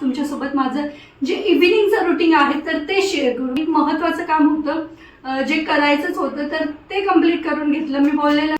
तुमच्यासोबत माझं जे इव्हिनिंगचं रुटीन आहे तर ते शेअर करू महत्वाचं काम होतं. जे करायचंच होतं तर ते कंप्लीट करून घेतलं. मी बोललेलं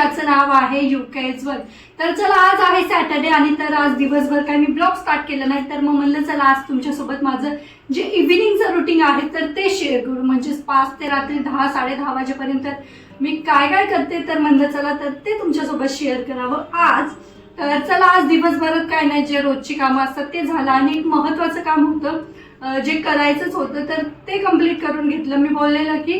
ज्याचं नाव आहे युकेज वर. तर चला आज आहे सॅटर्डे आणि तर आज दिवसभर काय मी ब्लॉग स्टार्ट केलं नाही तर मग म्हणलं चला आज तुमच्यासोबत माझं जे इव्हिनिंगचं रुटीन आहे तर ते शेअर करू. म्हणजेच पाच ते रात्री दहा साडे दहा वाजेपर्यंत मी काय काय करते तर म्हणलं चला तर ते तुमच्यासोबत शेअर करावं आज. तर चला आज दिवसभरात काय नाही जे रोजची कामं असतात ते झालं. आणि एक महत्वाचं काम होतं जे करायचंच होतं तर ते कंप्लीट करून घेतलं. मी बोललेलं की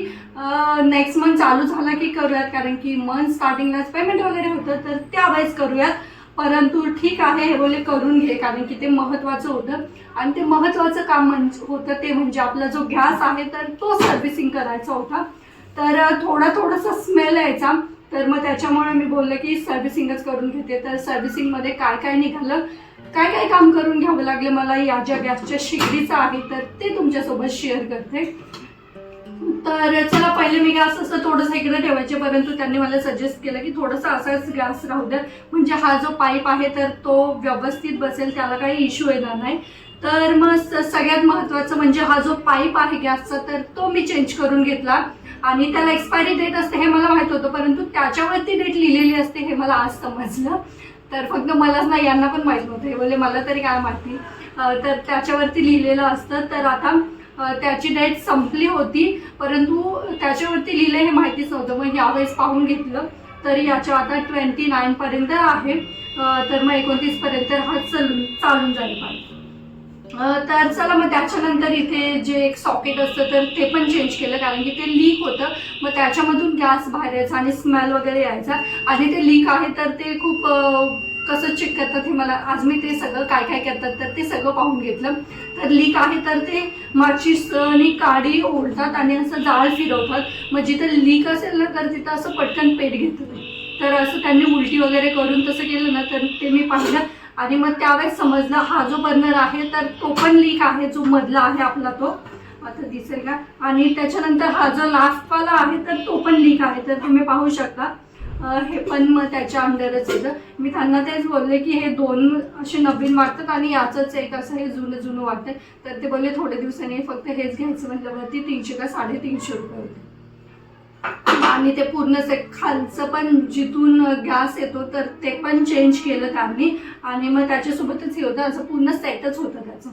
नेक्स्ट मंथ चालू झाला की करूयात कारण की मंथ स्टार्टिंगलाच पेमेंट वगैरे होतं तर त्यावेळेस करूयात. परंतु ठीक आहे हे बोले करून घे कारण की ते महत्वाचं होतं. आणि ते महत्वाचं काम म्हणजे होतं ते म्हणजे आपला जो गॅस आहे तर तो सर्व्हिसिंग करायचा होता. तर थोडा थोडासा स्मेल यायचा. तर मग त्याच्यामुळे मी बोलले की सर्व्हिसिंगच करून घेते. तर सर्व्हिसिंगमध्ये काय काय निघालं? काय काय काम करून घ्यावं लागलं मला या ज्या गॅसच्या शेगडीचं आहे तर ते तुमच्यासोबत शेअर करते. तर चला पहिले मी गॅस असं थोडंसं इकडे ठेवायचे परंतु त्यांनी मला सजेस्ट केलं की थोडंसं असाच गॅस राहू द्या. म्हणजे हा जो पाईप आहे तर तो व्यवस्थित बसेल त्याला काही इश्यू येणार नाही. तर मग सगळ्यात महत्त्वाचं म्हणजे हा जो पाईप आहे गॅसचा तर तो मी चेंज करून घेतला. आणि त्याला एक्सपायरी डेट असते हे मला माहीत होतं परंतु त्याच्यावरती डेट लिहिलेली असते हे मला आज समजलं. तर फक्त मलाच नाही यांना पण माहीत नव्हतं. हे बोलले मला तरी काय माहिती. तर त्याच्यावरती लिहिलेलं असतं. तर आता त्याची डेट संपली होती परंतु त्याच्यावरती लिहिलं हे माहितीच नव्हतं. मग यावेळेस पाहून घेतलं. तर याच्या आता ट्वेंटी नाईनपर्यंत आहे. तर मग एकोणतीसपर्यंत हा चलून चालून जाईल पाहिजे. तर चला मग त्याच्यानंतर इथे जे एक सॉकेट असतं तर ते पण चेंज केलं कारण की ते लीक होतं. मग त्याच्यामधून गॅस बाहेर यायचा आणि स्मेल वगैरे यायचा. आणि ते लीक आहे तर ते खूप कसं चेक करतात हे मला आज मी ते सगळं काय काय करतात तर ते सगळं पाहून घेतलं. तर लीक आहे तर ते माचीसनी काडी ओढतात आणि असं जाळ फिरवतात. मग जिथं लीक असेल ना तर तिथं असं पटकन पेट घेतं तर असं त्यांनी उलटी वगैरे करून तसं केलं ना तर ते मी पाहिलं. आणि मग त्यावेळेस समजलं हा जो बर्नर आहे तर तो पण लीक आहे जो मधला आहे आपला तो. आता दिसेल का? आणि त्याच्यानंतर हा जो लास्टवाला आहे तर तो पण लीक आहे. तर तुम्ही पाहू शकता. हे पण मग त्याच्या अंडरच येतं मी त्यांना तेच बोलले की हे दोन असे नवीन वाटतात आणि याचंच एक असं हे जुनं जुनं वाटतं तर ते बोलले थोड्या दिवसांनी फक्त हेच घ्यायचं म्हटल्यावरती तीनशे का साडेतीनशे रुपये होते. आणि ते पूर्ण ते खालचं पण जिथून गॅस येतो तर ते पण चेंज केलं त्यांनी. आणि मग त्याच्यासोबतच हे होतं असं पूर्ण सेटच होतं त्याचं.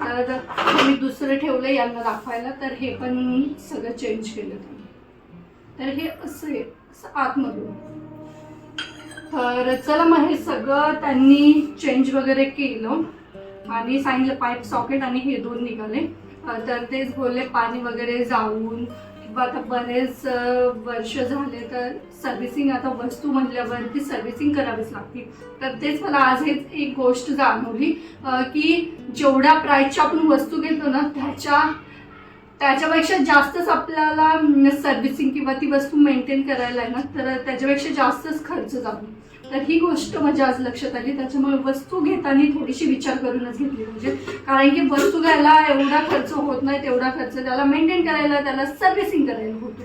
तर मी दुसरं ठेवलं यांना दाखवायला तर हे पण सगळं चेंज केलं त्यांनी. तर हे असं आहे असं आतमधून. तर चला मग हे सगळं त्यांनी चेंज वगैरे केलं. आणि सांगितलं पाईप सॉकेट आणि हे दोन निघाले. तर तेच बोलले पाणी वगैरे जाऊन आता बरेच वर्ष झाले तर सर्व्हिसिंग आता वस्तू म्हटल्यावरती सर्व्हिसिंग करावीच लागते तर तेच मला आज हेच एक गोष्ट जाणवली की जेवढ्या प्राईसच्या आपण वस्तू घेतो ना त्याच्या त्याच्यापेक्षा जास्तच आपल्याला सर्व्हिसिंग किंवा ती वस्तू मेंटेन करायला आहे ना तर त्याच्यापेक्षा जास्तच खर्च जातो. तर ही गोष्ट माझ्या आज लक्षात आली. त्याच्यामुळे वस्तू घेताना थोडीशी विचार करूनच घेतली. पाहिजे कारण की वस्तू घ्यायला एवढा खर्च होत नाही तेवढा खर्च त्याला मेंटेन करायला त्याला सर्व्हिसिंग करायला होतो.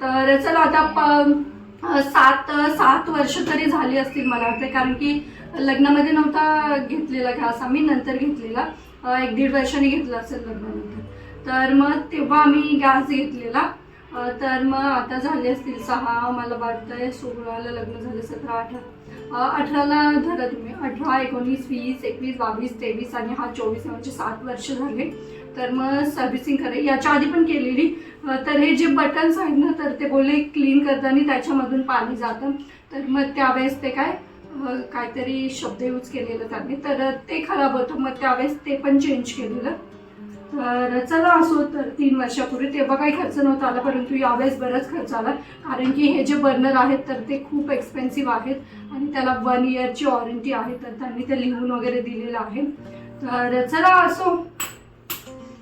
तर चला आता सात सात वर्ष तरी झाली असतील मला वाटते कारण की लग्नामध्ये नव्हता घेतलेला घास आम्ही नंतर घेतलेला. एक दीड वर्षांनी घेतला असेल लग्नानंतर. तर मग तेव्हा आम्ही गॅस घेतलेला. तर मग आता झाले असतील सहा मला वाटतंय सोळाला लग्न झाले सतरा अठरा. अठराला धरा तुम्ही. अठरा एकोणीस वीस एकवीस बावीस तेवीस आणि हा चोवीस म्हणजे सात वर्ष झाले. तर मग सर्व्हिसिंग करे याच्या आधी पण केलेली. तर हे जे बटन्स आहेत ना तर ते बोलले क्लीन करताना त्याच्यामधून पाणी जातं. तर मग त्यावेळेस ते काय काहीतरी शब्द यूज केलेलं त्यांनी. तर ते खराब होतं. मग त्यावेळेस ते पण चेंज केलेलं. तर चला असो तर तीन वर्षापूर्वी तेव्हा काही खर्च नव्हता आला परंतु यावेळेस बराच खर्च आला. कारण की हे जे बर्नर आहेत तर ते खूप एक्सपेन्सिव्ह आहेत आणि त्याला वन इयरची वॉरंटी आहे तर त्यांनी ते लिहून वगैरे दिलेलं आहे. तर चला असो.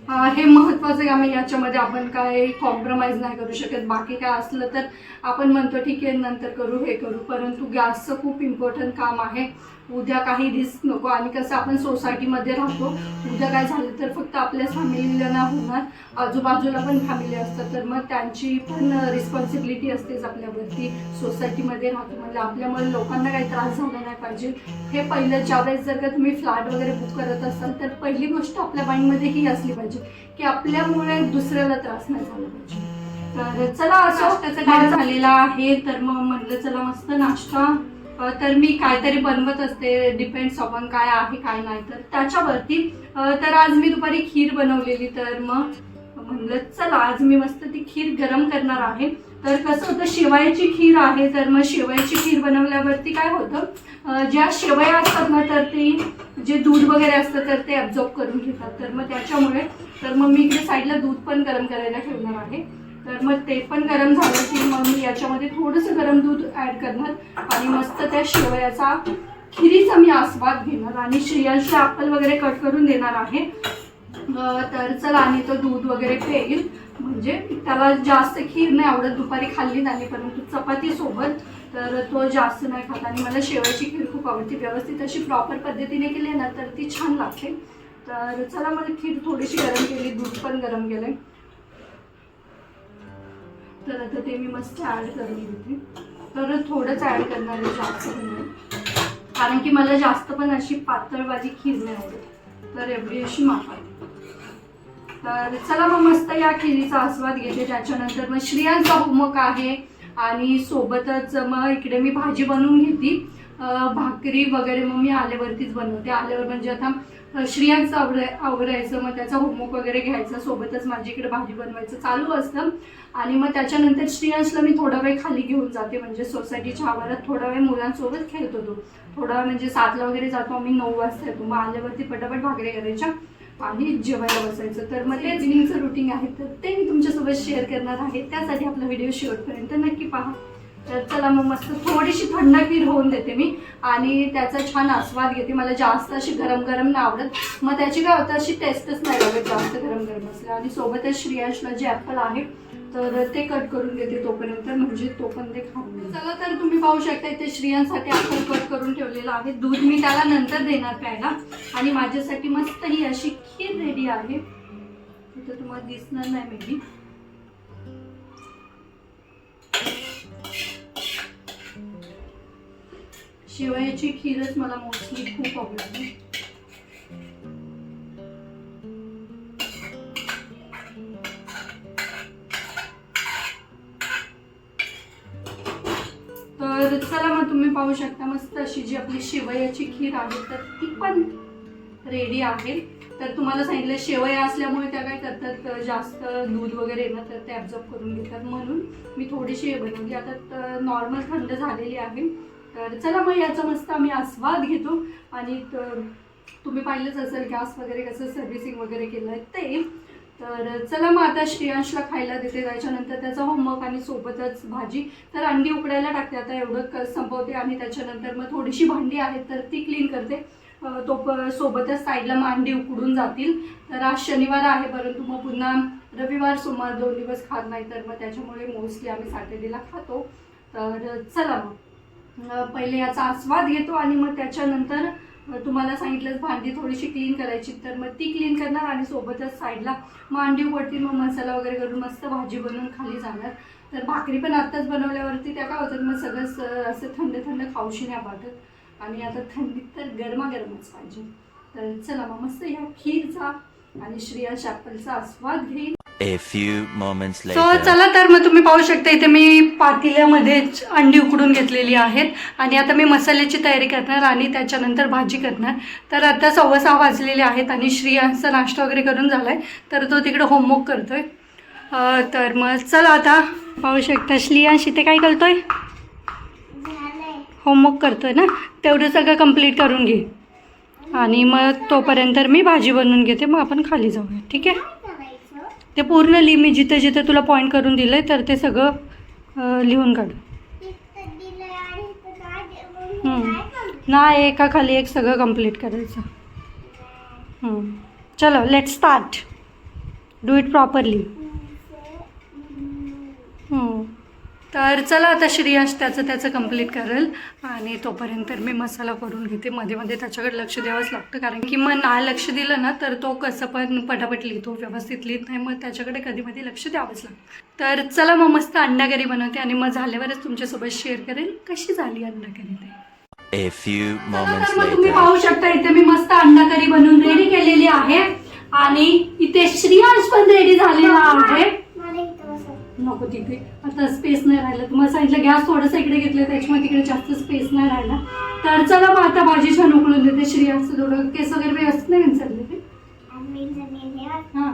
हे महत्त्वाचं आहे. आम्ही याच्यामध्ये आपण काय कॉम्प्रोमाइज नाही करू शकत. बाकी काय असलं तर आपण म्हणतो ठीक आहे नंतर करू हे करू. परंतु गॅसचं खूप इम्पॉर्टंट काम आहे. उद्या काही रिस्क नको. आणि कसं आपण सोसायटीमध्ये राहतो. उद्या काय झालं तर फक्त आपल्या फॅमिलीला ना होणार. आजूबाजूला पण फॅमिली असतात. तर मग त्यांची पण रिस्पॉन्सिबिलिटी असतेच आपल्यावरती. सोसायटीमध्ये राहतो. म्हणजे आपल्यामुळे लोकांना काही त्रास झाला नाही पाहिजे. हे पहिलं ज्यावेळेस जर का तुम्ही फ्लॅट वगैरे बुक करत असाल तर पहिली गोष्ट आपल्या माइंडमध्ये ही असली पाहिजे. की आपल्यामुळे दुसऱ्याला त्रास नाही झाला पाहिजे. तर चला असं नाश्त्याचा टाइम झालेला आहे तर मग म्हटलं चला मस्त नाश्ता. तर मी काहीतरी बनवत असते डिपेंड्स अपॉन काय आहे काय नाही. तर त्याच्यावरती तर आज मी दुपारी खीर बनवलेली तर मग म्हणलं चला आज मी मस्त ती खीर गरम करणार आहे. तर कसं होतं शेवयाची खीर आहे तर मग शेवयाची खीर बनवल्यावरती काय होतं ज्या शेवया असतात ना तर ते जे दूध वगैरे असतं तर ते ॲब्झॉर्ब करून घेतात. तर मग त्याच्यामुळे तर मग मी इकडे साईडला दूध पण गरम करायला ठेवणार आहे. तर मग ते पण गरम झालं की मग मी याच्यामध्ये थोडंसं गरम दूध ॲड करणार आणि मस्त त्या शेवयाचा खिरीचा मी आस्वाद घेणार आणि श्रियांशला ॲपल वगैरे कट करून देणार आहे. तर चला आणि तो दूध वगैरे पेईल. म्हणजे त्याला जास्त खीर नाही आवडत दुपारी खाल्ली नाही परंतु चपातीसोबत तर तो जास्त नाही खात आणि मला शेवयाची खीर खूप आवडते. व्यवस्थित अशी प्रॉपर पद्धतीने केली ना तर ती छान लागते. तर चला मला खीर थोडीशी गरम केली दूध पण गरम केलंय. तर आता ते मी मस्त ॲड करून घेते. तर थोडंच ॲड करणार आहे जास्त कारण की मला जास्त पण अशी पातळ भाजी खीर नाही आवडत. तर एवढी अशी माफा. तर चला मग मस्त या खिरीचा आस्वाद घेते. त्याच्यानंतर मग श्रियांचा होमवर्क आहे आणि सोबतच मग इकडे मी भाजी बनवून घेते. भाकरी वगैरे मग मी आल्यावरतीच बनवते. आल्यावर म्हणजे आता अं, श्रियांचं आवराय आवरायचं मग त्याचा होमवर्क वगैरे घ्यायचा सोबतच माझी इकडे भाजी बनवायचं चालू असतं. आणि मग त्याच्यानंतर श्रियांशला मी थोडा वेळ खाली घेऊन जाते म्हणजे सोसायटीच्या आवारात थोडा वेळ मुलांसोबत खेळत होतो थोडा वेळ म्हणजे सातला वगैरे जातो आम्ही नऊ वाजता येतो. मग आल्यावरती पटापट भाकरी करायच्या आणि जेवायला बसायचं. तर मग ते जिनिंगचं रुटीन आहे. तर ते मी तुमच्यासोबत शेअर करणार आहे. त्यासाठी आपला व्हिडिओ शेवटपर्यंत नक्की पहा. तर चला मग मस्त थोडीशी थंडकीर होऊन देते मी. आणि त्याचा छान आस्वाद घेते. मला जास्त अशी गरम गरम नाही आवडत. मग त्याची काय होतं अशी टेस्टच नाही लागत जास्त गरम गरम असल्या आणि सोबतच श्रियांशला जे ॲपल आहे तर ते कट करून देते तोपर्यंत. म्हणजे तो पण ते खाऊन चला तर तुम्ही पाहू शकता इथे श्रियांसाठी ॲपल कट करून ठेवलेलं आहे. दूध मी त्याला नंतर देणार प्यायला. आणि माझ्यासाठी मस्त ही अशी खीर रेडी आहे. तर तुम्हाला दिसणार नाही मे शेवयाची खीरच मला मोस्टली खूप आवडते तर चला मग तुम्ही पाहू शकता मस्त अशी जी आपली शेवयाची खीर आहे तर ती पण रेडी आहे. तर तुम्हाला सांगितलं शेवया असल्यामुळे त्या काय करतात जास्त दूध वगैरे येणार तर ते ॲब्झॉर्ब करून घेतात. म्हणून मी थोडीशी हे बनवली. आता नॉर्मल थंड झालेली आहे. तर चला मग याचा मस्त आम्ही आस्वाद घेतो. आणि तुम्ही पाहिलंच असेल गॅस वगैरे कसं सर्व्हिसिंग वगैरे केलं आहे ते. तर चला मग आता श्रेयांशला खायला देते. त्याच्यानंतर त्याचा होमवर्क आणि सोबतच भाजी. तर अंडी उकडायला टाकते. आता एवढं क संपवते आणि त्याच्यानंतर मग थोडीशी भांडी आहेत तर ती क्लीन करते. तो सोबतच साईडला मग अंडी उकडून जातील. तर आज शनिवार आहे परंतु मग पुन्हा रविवार सोमवार दोन दिवस खात नाही. तर मग त्याच्यामुळे मोस्टली आम्ही सॅटर्डेला खातो. तर चला मग. पहिले याचा आस्वाद घेतो आणि मग त्याच्यानंतर तुम्हाला सांगितलं भांडी थोडीशी क्लीन करायची. तर मग ती क्लीन करणार आणि सोबतच साईडला मांडी उघडतील मग मसाला वगैरे करून मस्त भाजी बनवून खाली जाणार. तर भाकरी पण आत्ताच बनवल्यावरती त्या काय होतात मग सगळं असं थंड थंड खाऊशी नाही वाटत. आणि आता थंडीत तर गरमागरमच पाहिजे. तर चला मग मस्त ह्या खीरचा आणि श्रिया शॅपलचा आस्वाद घेईन. A few moments so later. चला तर मग तुम्ही पाहू शकता इथे मी पातेल्यामध्ये अंडी उकडून घेतलेली आहेत. आणि आता मी मसाल्याची तयारी करणार आणि त्याच्यानंतर भाजी करणार. तर आता सव्वा सहा वाजलेले आहेत आणि श्रियांचा नाश्ता वगैरे करून झाला आहे तर तो तिकडे होमवर्क करतोय. तर मग चला आता पाहू शकता श्रियांश इथे काय करतोय? होमवर्क करतोय ना? तेवढं सगळं कंप्लीट करून घे. आणि मग तोपर्यंत मी भाजी बनवून घेते. मग आपण खाली जाऊया. ठीक आहे? ते पूर्ण लिहि मी जिथे जिथे तुला पॉईंट करून दिलं आहे तर ते सगळं लिहून काढ. नाही एका खाली एक सगळं कंप्लीट करायचं. चलो let start do it properly तर चला आता श्रेयांश त्याचं त्याचं कंप्लीट करेल. आणि तोपर्यंत मी मसाला करून घेते. मध्ये मध्ये त्याच्याकडे लक्ष द्यावंच लागतं. कारण की मग नाही लक्ष दिलं ना तर तो कसं पण पटापट लिहितो व्यवस्थित लिहित नाही. मग त्याच्याकडे कधी मध्ये लक्ष द्यावंच लागतं. तर चला मग मस्त अंडा करी बनवते. आणि मग झाल्यावरच तुमच्यासोबत शेअर करेल कशी झाली अंडा करी ते. A few moments तुम्ही. पाहू शकता इथे मी मस्त अंडा करी बनवून रेडी केलेली आहे. आणि इथे श्रियांश पण रेडी झालेला आहे. नको तिथे. आता स्पेस नाही राहिला. तुम्हाला सांगितलं गॅस थोडंसं इकडे घेतलं त्याच्यामुळे तिकडे जास्त स्पेस नाही राहिला. तर चला मग आता भाजी छान उकळून देते. श्रियांश थोडं केस वगैरे व्यवस्थित नाही विचारले ते? हां.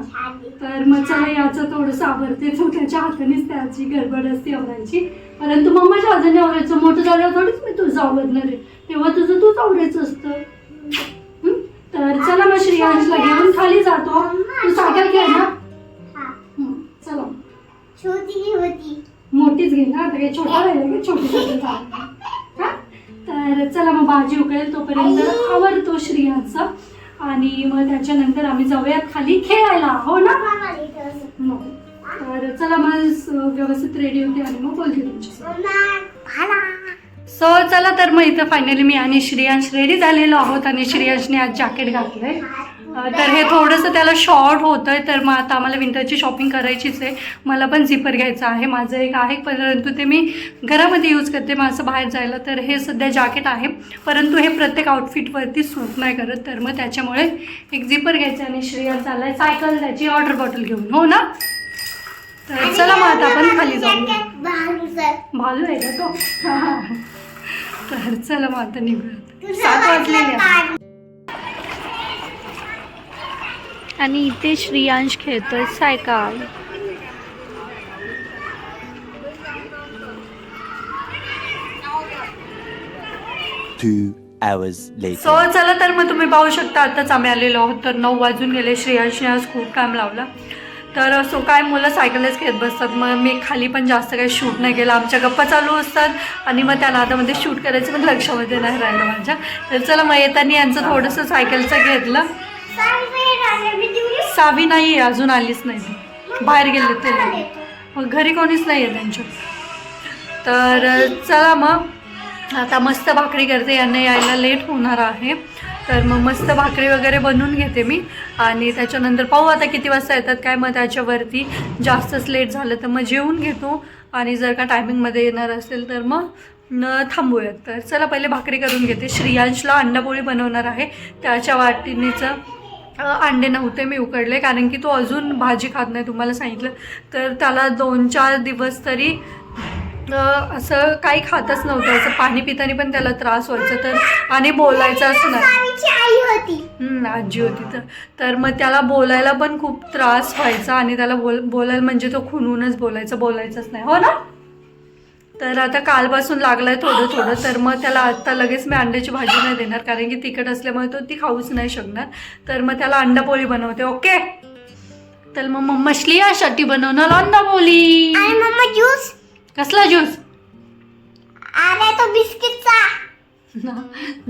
तर मग चला याचं थोडंसं आवडते तो त्याच्या हातानेच त्याची गडबड असते आवरायची. परंतु मम्माच्या हाताने आवरायचं. मोठं झाल्यावर थोडीच मी तुझं आवडणार आहे. तेव्हा तुझं तूच आवडायचं असतं? तर चला मग श्रेयांशला घेऊन खाली जातो. तू सायकल घे ना. मोठीच घे ना आता छोटा राहिला की छोटी. हा? तर चला मग भाजी उकळेल तोपर्यंत. आवडतो श्रेयांचा. आणि मग त्याच्यानंतर आम्ही जाऊयात खाली खेळायला. हो ना. तर चला मग व्यवस्थित रेडी होते आणि मग बोलते तुमच्यासोबत. सो चला तर मग इथं फायनली मी आणि श्रेयांश रेडी झालेलो आहोत आणि श्रेयांशने आज जॅकेट घातलंय. तर हे थोडंसं त्याला शॉर्ट होतंय तर मग आता आम्हाला विंटरची शॉपिंग करायचीच आहे. मला पण झिपर घ्यायचं आहे माझं एक आहे परंतु ते मी घरामध्ये यूज करते माझं बाहेर जायला. तर हे सध्या जॅकेट आहे परंतु हे प्रत्येक आउटफिटवरती सूट नाही करत. तर मग त्याच्यामुळे एक झिपर घ्यायचं आणि श्रेयांश चाललाय सायकल त्याची वॉटर बॉटल घेऊन. हो ना? तर चला मग आता आपण खाली जाऊ. भालू आहे का तो. तर चला मग आता निघूयात. सात वाजलेले आणि इथे श्रियांश खेळतोय. Cycle Two hours later. So चला तर मग तुम्ही पाहू शकता आताच आम्ही आलेलो आहोत. तर नऊ वाजून गेले. श्रेयांशने आज खूप टाईम लावला. तर सो काय मुलं सायकलच खेळत बसतात. मग मी खाली पण जास्त काही शूट नाही केलं. आमच्या गप्पा चालू असतात. आणि मग त्या नादामध्ये शूट करायचं पण लक्षामध्ये नाही राहिलं माझ्या. तर चला मग येताना यांचं थोडंसं सायकलचं घेतलं. सावी नाही आहे अजून आलीच नाही. बाहेर गेले ते. मग घरी कोणीच नाही आहे त्यांच्या. तर चला मग. आता मस्त भाकरी करते. यांना यायला लेट होणार आहे. तर मग मस्त भाकरी वगैरे बनवून घेते मी. आणि त्याच्यानंतर पाहू आता किती वाजता येतात काय मग त्याच्यावरती. जास्तच लेट झालं तर मग जेवून घेतो. आणि जर का टायमिंगमध्ये येणार असेल तर मग न थांबूयात. तर चला पहिले भाकरी करून घेते. श्रियांशला अंडापोळी बनवणार आहे. त्याच्या वाटीनीचं अंडे नव्हते मी उकडले कारण की तो अजून भाजी खात नाही तुम्हाला सांगितलं. तर त्याला दोन चार दिवस तरी असं काही खातच नव्हतं असं पाणी पितानी पण त्याला त्रास व्हायचा तर आणि बोलायचं असं नाही. आजी होती तर. तर मग त्याला बोलायला पण खूप त्रास व्हायचा आणि त्याला बोल बोलायला म्हणजे तो खुनूनच बोलायचं बोलायचंच नाही. हो ना? तर आता कालपासून लागलाय थोडं थोडं तर मग त्याला आत्ता लगेच मी अंड्याची भाजी नाही देणार कारण की तिखट असल्यामुळे तो ती खाऊच नाही शकणार. तर मग त्याला अंडा पोळी बनवते ओके? तर मग मम्माशली यासाठी बनवणार अंडा पोळी. ज्यूस कसला ज्यूस अरे तो बिस्किटचा.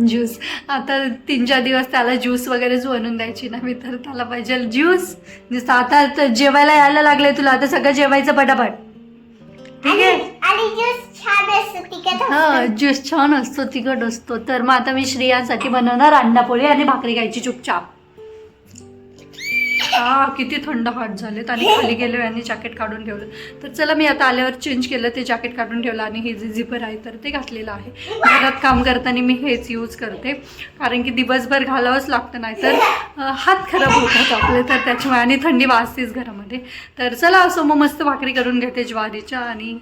ज्यूस आता तीन चार दिवस त्याला ज्यूस वगैरेच बनवून द्यायची ना मी तर त्याला पाहिजे ज्यूस आता जेवायला यायला लागले तुला आता सगळं जेवायचं पटापट. ठीक आहे? आणि ज्यूस छान असतो तिखट हा ज्यूस छान असतो तिखट असतो. तर मग आता मी श्रेयासाठी बनवणार अंडा पोळी आणि भाकरी खायची चुपचाप. हा किती थंड हाट झालेत. आणि खाली गेलो आणि जॅकेट काढून ठेवलं. तर चला मी आता आल्यावर चेंज केलं ते जॅकेट काढून ठेवलं आणि हे जे झिपर आहे तर ते घातलेलं आहे. घरात काम करताना मी हेच यूज करते. कारण की दिवसभर घालावंच लागतं नाही तर हात खराब होतात आपले. तर त्याच्यामुळे आणि थंडी वाजतेच घरामध्ये. तर चला असं मग मस्त भाकरी करून घेते ज्वारीच्या आणि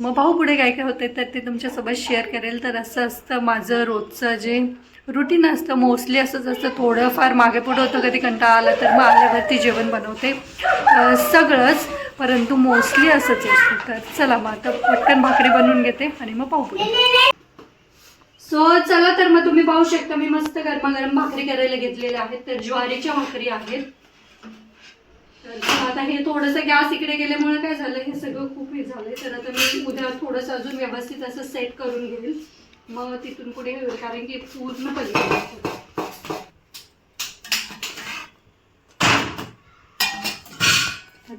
मग पाहू पुढे काय काय होते तर ते तुमच्यासोबत शेअर करेल. तर असं असतं माझं रोजचं जे रुटीन असतं. मोस्टली असंच असतं थोडंफार मागे पुढं होतं कधी कंटाळा आला तर मग आल्यावरती जेवण बनवते. सगळंच. परंतु मोस्टली असंच असतं तर चला मग आता पटकन भाकरी बनवून घेते आणि मग पाहू पुढे. सो चला तर मग तुम्ही पाहू शकता मी मस्त गरमागरम भाकरी करायला घेतलेल्या आहेत. तर ज्वारीच्या भाकरी आहेत. तर आता हे थोडंसं गॅस इकडे गेल्यामुळे काय झालं हे सगळं खूप हे झालंय. तर आता मी उद्या थोडंसं अजून व्यवस्थित असं सेट करून घेईल. मग तिथून पुढे कारण की पूर्ण पलीकडे.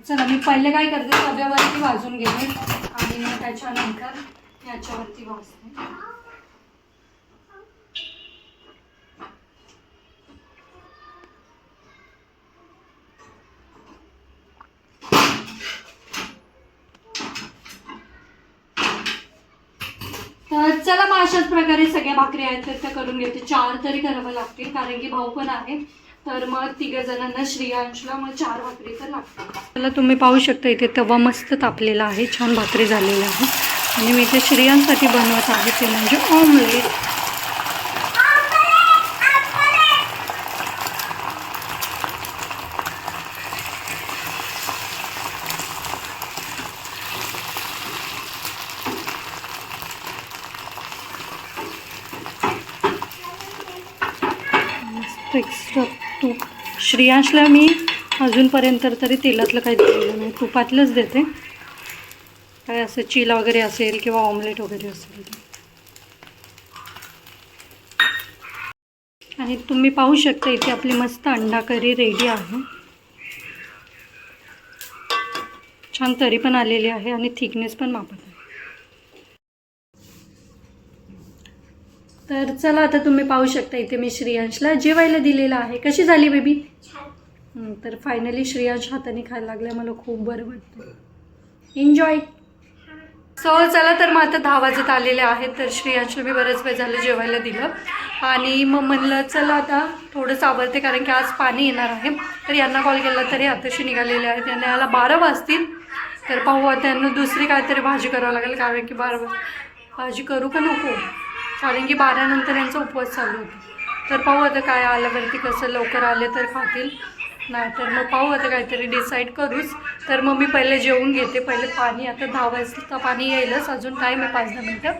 चला मी पहिले काय करते तव्यावरती भाजून घेते. आणि आणि मग त्याच्यानंतर याच्यावरती भाजते. मग अशाच प्रकारे सगळ्या भाकरी आहेत तर त्या करून घेते. चार तरी करावं लागतील कारण की भाऊ पण आहे तर मग तिघ जणांना श्रेयांशला मग चार भाकरी तर लागतात मला तुम्ही पाहू शकता इथे तवा मस्त तापलेला आहे छान भाकरी झालेली आहे आणि मी इथे श्रियांसाठी बनवत आहे ते म्हणजे ऑमलेट श्रियांशला मी अजूनपर्यंत तरी तेलातलं काही दिलेलं नाही. तुपातलंच देते. काय असं चिला वगैरे असेल किंवा ऑमलेट वगैरे असेल आणि तुम्ही पाहू शकता इथे आपली मस्त अंडा करी रेडी आहे. छान तरी पण आलेली आहे आणि थिकनेस पण मापत आहे. तर चला आता तुम्ही पाहू शकता इथे मी श्रियांशला जेवायला दिलेलं आहे. कशी झाली बेबी तर फायनली श्रियांश हाताने खायला लागल्या मला खूप बरं वाटतं. एन्जॉय सो चला तर मग आता दहा वाजत आलेले आहेत. तर श्रियांशला मी बरेच वेळ झालं जेवायला दिलं. आणि मग म्हणलं चला आता थोडंसं आवडते कारण की आज पाणी येणार आहे. तर यांना कॉल केला तरी आताशी निघालेले आहेत. यांना याला बारा वाजतील. तर पाहू आता यांना दुसरी काहीतरी भाजी करावं लागेल. कारण की बारा वाज भाजी करू का नको? कारण की बारानंतर यांचा उपवास चालू होतो. तर पाहू आता काय आल्यावरती कसं लवकर आले तर खातील नाही तर मग पाहू आता काहीतरी डिसाईड करूच. तर मग मी पहिले जेवून घेते. पहिले पाणी आता दहा वाजता पाणी येईलच अजून टाईम आहे पाच दहा मिनटं.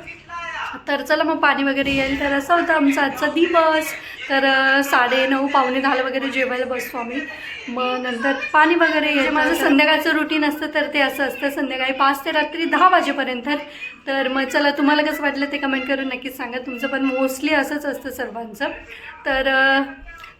तर चला मग पाणी वगैरे येईल. तर असं होतं आमचा आजचा दिवस. तर साडे नऊ पावणे दहाला वगैरे जेवायला बसतो आम्ही. मग नंतर पाणी वगैरे येईल म्हणजे माझं संध्याकाळचं रुटीन असतं तर ते असं असतं. संध्याकाळी पाच ते रात्री दहा वाजेपर्यंत. तर मग चला तुम्हाला कसं वाटलं ते कमेंट करून नक्कीच सांगा. तुमचं पण मोस्टली असंच असतं सर्वांचं. तर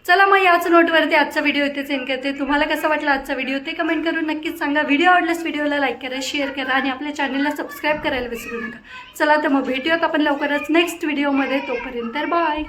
चला मग याच नोटवरती आजचा व्हिडिओ इथेच एंड करते. तुम्हाला कसं वाटलं आजचा व्हिडिओ ते कमेंट करून नक्कीच सांगा. व्हिडिओ आवडल्यास व्हिडिओला लाईक करा शेअर करा आणि आपल्या चॅनलला सबस्क्राईब करायला विसरू नका. चला तर मग भेटूयात आपण लवकरच नेक्स्ट व्हिडिओमध्ये तोपर्यंत बाय